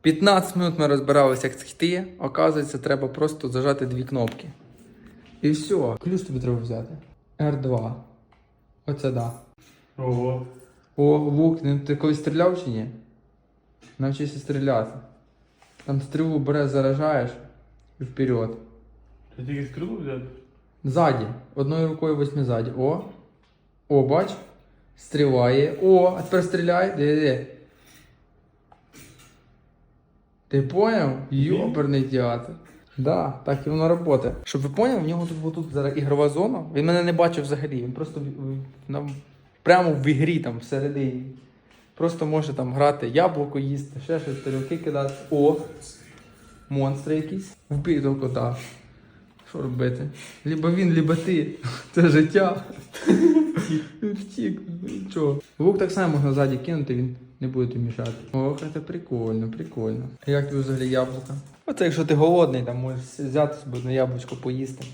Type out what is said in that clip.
15 минут ми розбиралися, як схити. Оказується, треба просто зажати дві кнопки. І все. Ключ тобі треба взяти. R2. Оце да. Ого. О, лук, ну, ти колись стріляв чи ні? Навчися стріляти. Там стрілу бере, заражаєш і вперед. Ти тільки стрілу взяти? Ззаді. Одною рукою візьми ззаді. О. О, бач. Стріляє. О, а тепер стріляй. Де, де. Ти поняв? Йоперний театр. Да, так і воно працює. Щоб ви поняли, в нього тут, отут зараз ігрова зона. Він мене не бачив взагалі. Він просто нам, прямо в ігрі там всередині. Просто може там грати яблуко їсти, ще щось, тарілки кидати. О! Монстри якісь. Вбий того кота. Що робити? Либо він, либо ти. Це життя. Втік. Нічого. Лук так само можна ззаді кинути, він не буде тобі мішати. Ох, це прикольно, прикольно. Як тобі взагалі яблука? Оце якщо ти голодний, там можеш взяти собі на яблучко поїсти.